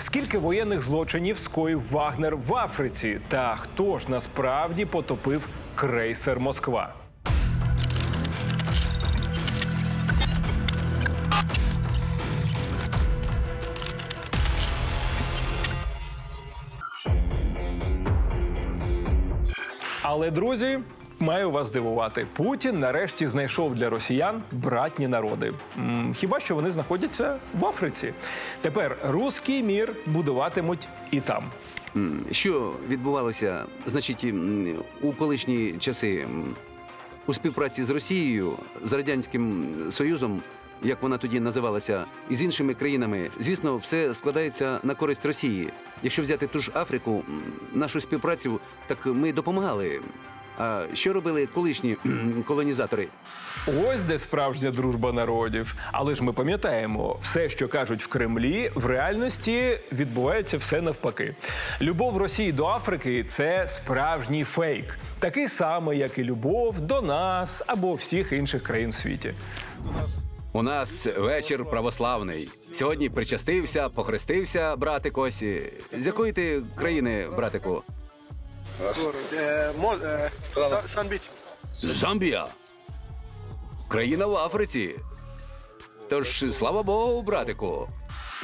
Скільки воєнних злочинів скоїв Вагнер в Африці? Та хто ж насправді потопив крейсер Москва? Але друзі, маю вас здивувати. Путін нарешті знайшов для росіян братні народи. Хіба що вони знаходяться в Африці? Тепер руський мір будуватимуть і там. Що відбувалося, значить, у колишні часи у співпраці з Росією, з Радянським Союзом, як вона тоді називалася, і з іншими країнами, звісно, все складається на користь Росії. Якщо взяти ту ж Африку, нашу співпрацю, так ми допомагали. А що робили колишні кхм, колонізатори? Ось де справжня дружба народів. Але ж ми пам'ятаємо, все, що кажуть в Кремлі, в реальності відбувається все навпаки. Любов Росії до Африки це справжній фейк, такий самий, як і любов до нас або всіх інших країн в світі. У нас вечір православний. Сьогодні причастився, похрестився, братик ось. З якої ти країни, братику? Е, мо- е, Санбіч. Замбія. Країна в Африці. Тож, слава Богу, братику.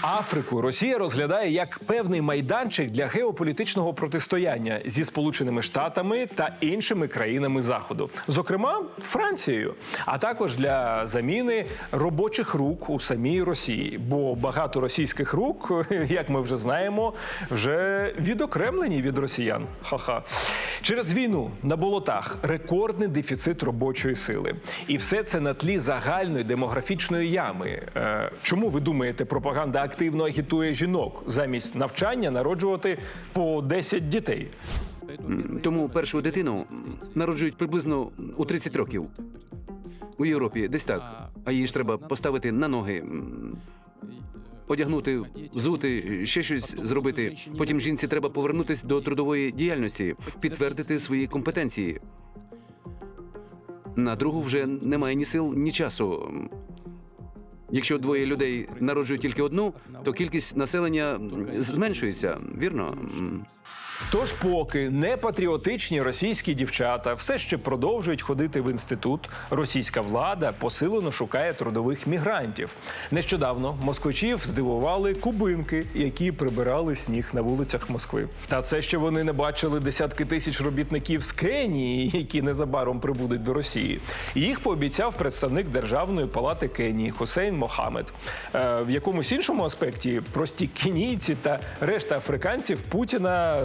Африку Росія розглядає як певний майданчик для геополітичного протистояння зі Сполученими Штатами та іншими країнами Заходу, зокрема Францією, а також для заміни робочих рук у самій Росії. Бо багато російських рук, як ми вже знаємо, вже відокремлені від росіян. Ха-ха. Через війну на болотах рекордний дефіцит робочої сили, і все це на тлі загальної демографічної ями. Е, чому ви думаєте, пропаганда активно агітує жінок замість навчання народжувати по 10 дітей? Тому першу дитину народжують приблизно у 30 років. У Європі десь так. А її ж треба поставити на ноги. Одягнути, взути, ще щось зробити. Потім жінці треба повернутися до трудової діяльності, підтвердити свої компетенції. На другу вже немає ні сил, ні часу. Якщо двоє людей народжують тільки одну, то кількість населення зменшується, вірно? Тож, поки непатріотичні російські дівчата все ще продовжують ходити в інститут, російська влада посилено шукає трудових мігрантів. Нещодавно москвичів здивували кубинки, які прибирали сніг на вулицях Москви. Та це ще вони не бачили десятки тисяч робітників з Кенії, які незабаром прибудуть до Росії. Їх пообіцяв представник Державної палати Кенії Хусейн Мохамед. Е, В якомусь іншому аспекті прості кенійці та решта африканців Путіна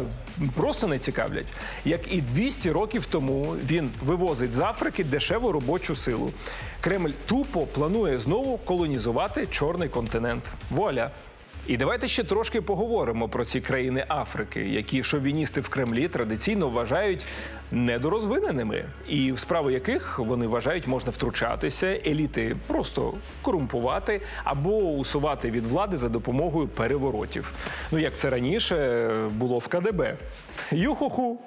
просто не цікавлять. Як і 200 років тому він вивозить з Африки дешеву робочу силу. Кремль тупо планує знову колонізувати чорний континент. Вуаля! І давайте ще трошки поговоримо про ці країни Африки, які шовіністи в Кремлі традиційно вважають недорозвиненими, і в справи яких вони вважають можна втручатися, еліти просто корумпувати або усувати від влади за допомогою переворотів. Ну як це раніше було в КДБ. Юхуху.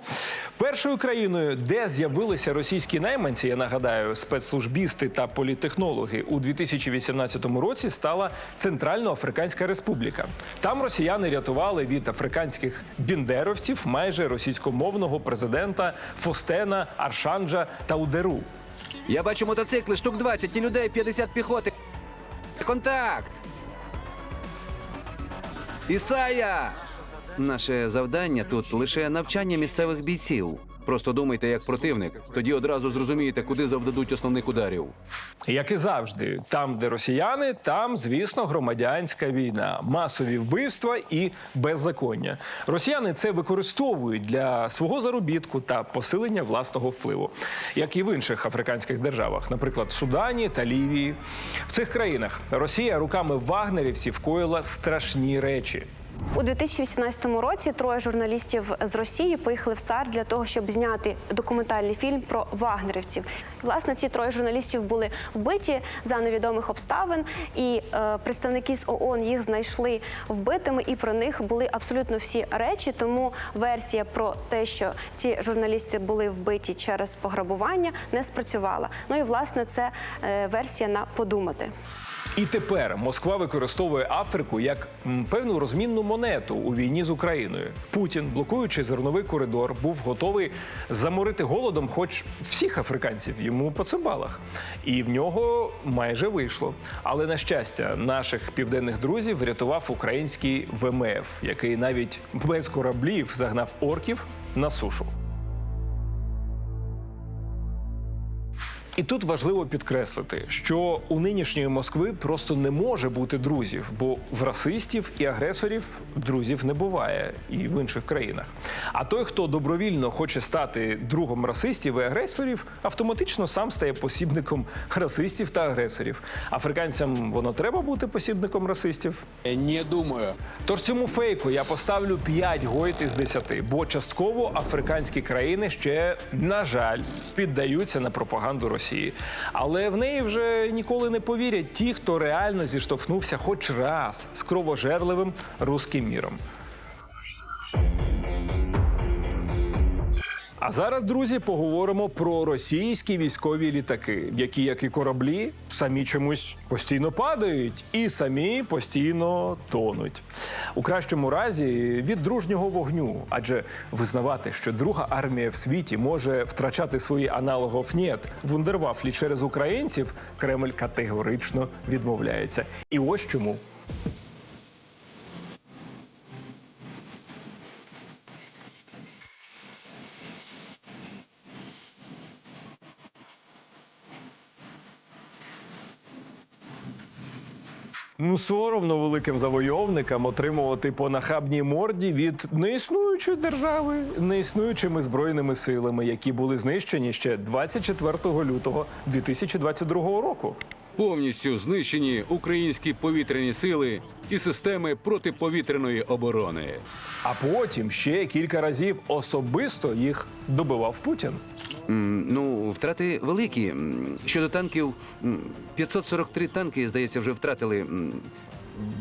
Першою країною, де з'явилися російські найманці, я нагадаю, спецслужбісти та політехнологи у 2018 році стала Центральноафриканська Республіка. Там росіяни рятували від африканських біндеровців майже російськомовного президента Фостена, Аршанджа та Удеру. Я бачу мотоцикли, штук 20 і людей, 50 піхоти. Контакт! Ісая! Наше завдання тут лише навчання місцевих бійців. Просто думайте як противник, тоді одразу зрозумієте, куди завдадуть основних ударів. Як і завжди, там, де росіяни, там, звісно, громадянська війна, масові вбивства і беззаконня. Росіяни це використовують для свого заробітку та посилення власного впливу, як і в інших африканських державах, наприклад, Судані та Лівії. В цих країнах Росія руками вагнерівців коїла страшні речі. У 2018 році троє журналістів з Росії поїхали в САР для того, щоб зняти документальний фільм про вагнерівців. Власне, ці троє журналістів були вбиті за невідомих обставин, і е, представники з ООН їх знайшли вбитими, і про них були абсолютно всі речі. Тому версія про те, що ці журналісти були вбиті через пограбування, не спрацювала. Ну і власне це е, версія на подумати. І тепер Москва використовує Африку як певну розмінну монету у війні з Україною. Путін, блокуючи зерновий коридор, був готовий заморити голодом, хоч всіх африканців йому по цимбалах. І в нього майже вийшло. Але на щастя, наших південних друзів врятував український ВМФ, який навіть без кораблів загнав орків на сушу. І тут важливо підкреслити, що у нинішньої Москви просто не може бути друзів, бо в расистів і агресорів друзів не буває і в інших країнах. А той, хто добровільно хоче стати другом расистів і агресорів, автоматично сам стає посібником расистів та агресорів. Африканцям воно треба бути посібником расистів. Не думаю. Тож цьому фейку я поставлю 5 гойт із 10, бо частково африканські країни ще, на жаль, піддаються на пропаганду Росії. Але в неї вже ніколи не повірять ті, хто реально зіштовхнувся хоч раз з кровожерливим руським міром. А зараз, друзі, поговоримо про російські військові літаки, які, як і кораблі, самі чомусь постійно падають і самі постійно тонуть. У кращому разі від дружнього вогню, адже визнавати, що друга армія в світі може втрачати свої аналогов «Нєт» вундервафлі через українців, Кремль категорично відмовляється. І ось чому. Ну, соромно великим завойовникам отримувати по нахабній морді від неіснуючої держави, неіснуючими збройними силами, які були знищені ще 24 лютого 2022 року. Повністю знищені українські повітряні сили і системи протиповітряної оборони. А потім ще кілька разів особисто їх добивав Путін. Ну, втрати великі. Щодо танків, м, 543 танки, здається, вже втратили.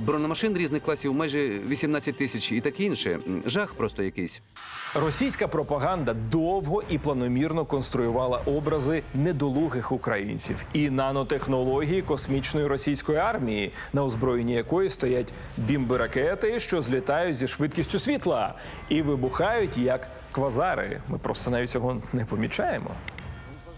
Бронемашин різних класів майже 18 тисяч і таке інше. Жах просто якийсь. Російська пропаганда довго і планомірно конструювала образи недолугих українців і нанотехнології космічної російської армії, на озброєнні якої стоять бімби-ракети, що злітають зі швидкістю світла і вибухають як квазари. Ми просто навіть цього не помічаємо.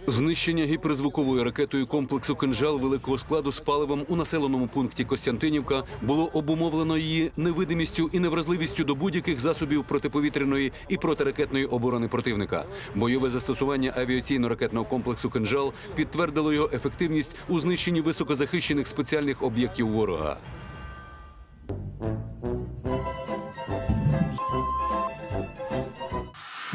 Знищення гіперзвуковою ракетою комплексу «Кинжал» великого складу з паливом у населеному пункті Костянтинівка було обумовлено її невидимістю і невразливістю до будь-яких засобів протиповітряної і протиракетної оборони противника. Бойове застосування авіаційно-ракетного комплексу «Кинжал» підтвердило його ефективність у знищенні високозахищених спеціальних об'єктів ворога.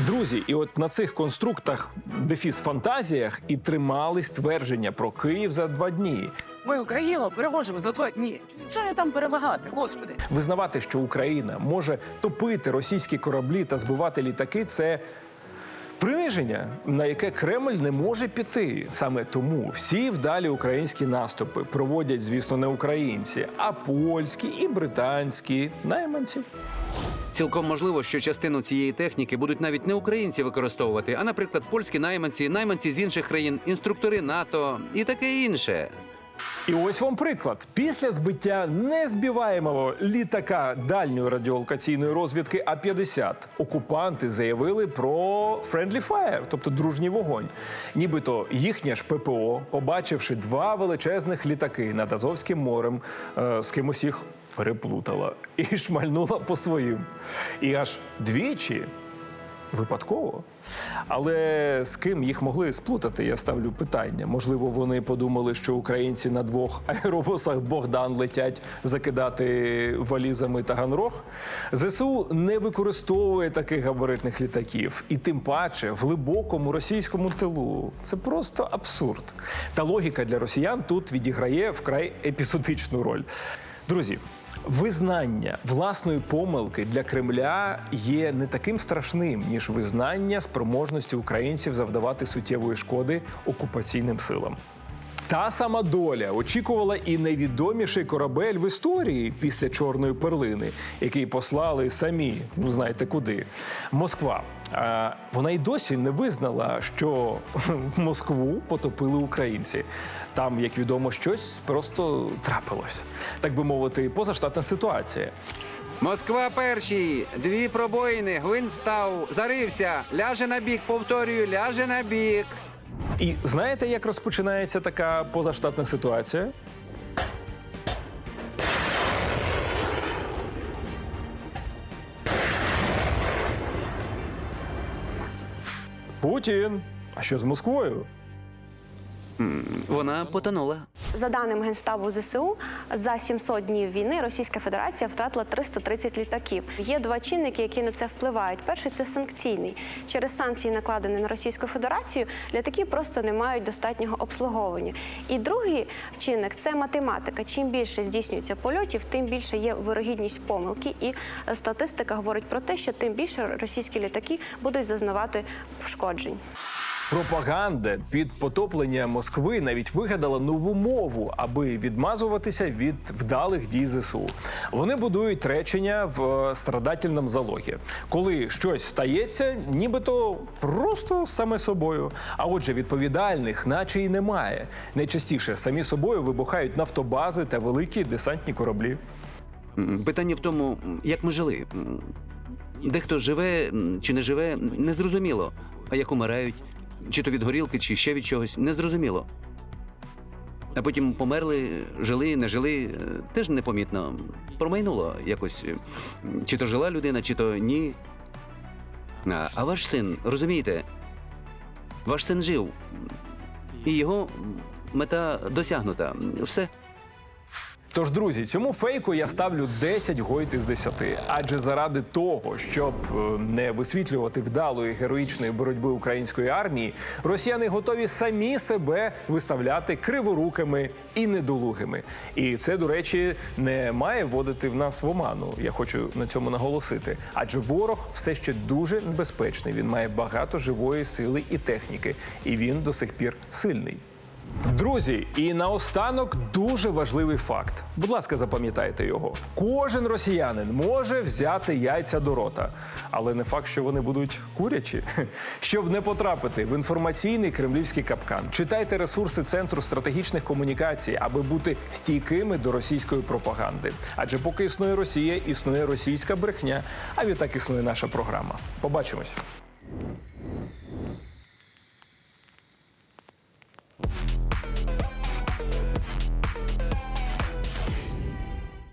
Друзі, і от на цих конструктах дефіс фантазіях і тримались твердження про Київ за два дні. Ми Україну переможемо за два дні. Що я там перемагати, господи? Визнавати, що Україна може топити російські кораблі та збивати літаки, це приниження, на яке Кремль не може піти. Саме тому всі вдалі українські наступи проводять, звісно, не українці, а польські і британські найманці. Цілком можливо, що частину цієї техніки будуть навіть не українці використовувати, а, наприклад, польські найманці, найманці з інших країн, інструктори НАТО і таке інше. І ось вам приклад. Після збиття незбиваємого літака дальньої радіолокаційної розвідки А-50 окупанти заявили про friendly fire, тобто дружній вогонь. Нібито їхнє ж ППО, побачивши два величезних літаки над Азовським морем, е, з кимось їх переплутала і шмальнула по своїм. І аж двічі Випадково. Але з ким їх могли сплутати, я ставлю питання. Можливо, вони подумали, що українці на двох аеробусах Богдан летять закидати валізами Таганрог. ЗСУ не використовує таких габаритних літаків, і тим паче в глибокому російському тилу. Це просто абсурд. Та логіка для росіян тут відіграє вкрай епізодичну роль. Друзі, Визнання власної помилки для Кремля є не таким страшним, ніж визнання спроможності українців завдавати суттєвої шкоди окупаційним силам. Та сама доля очікувала і найвідоміший корабель в історії після чорної перлини, який послали самі, ну знаєте куди, Москва. Вона й досі не визнала, що Москву потопили українці. Там, як відомо, щось просто трапилось. Так би мовити, позаштатна ситуація. Москва перший, дві пробоїни, гвинт став, зарився, ляже на бік, повторюю, ляже на бік. І знаєте, як розпочинається така позаштатна ситуація? Путін. А що з Москвою? Вона потонула. За даними Генштабу ЗСУ, за 700 днів війни Російська Федерація втратила 330 літаків. Є два чинники, які на це впливають. Перший це санкційний. Через санкції, накладені на Російську Федерацію, літаки просто не мають достатнього обслуговування. І другий чинник це математика. Чим більше здійснюється польотів, тим більше є вирогідність помилки. І статистика говорить про те, що тим більше російські літаки будуть зазнавати пошкоджень. Пропаганда під потоплення Москви навіть вигадала нову мову, аби відмазуватися від вдалих дій ЗСУ. Вони будують речення в е, страдательному залогі. Коли щось стається, нібито просто саме собою. А отже, відповідальних, наче й немає. Найчастіше самі собою вибухають нафтобази та великі десантні кораблі. Питання в тому, як ми жили. Дехто живе чи не живе, незрозуміло. А як умирають, чи то від горілки, чи ще від чогось, незрозуміло. А потім померли, жили, не жили, е, теж непомітно. Промайнуло якось. е, Чи то жила людина, чи то ні. А, а ваш син, розумієте, ваш син жив, і його мета досягнута. Все. Тож, друзі, цьому фейку я ставлю 10 гойт із 10. Адже заради того, щоб е, не висвітлювати вдалої героїчної боротьби української армії, росіяни готові самі себе виставляти криворукими і недолугими. І це, до речі, не має вводити в нас в оману. Я хочу на цьому наголосити. Адже ворог все ще дуже небезпечний. Він має багато живої сили і техніки, і він до сих пір сильний. Друзі, і наостанок дуже важливий факт. Будь ласка, запам'ятайте його. Кожен росіянин може взяти яйця до рота, але не факт, що вони будуть курячі. Щоб не потрапити в інформаційний кремлівський капкан, читайте ресурси Центру стратегічних комунікацій, аби бути стійкими до російської пропаганди. Адже поки існує Росія, існує російська брехня, а відтак існує наша програма. Побачимось.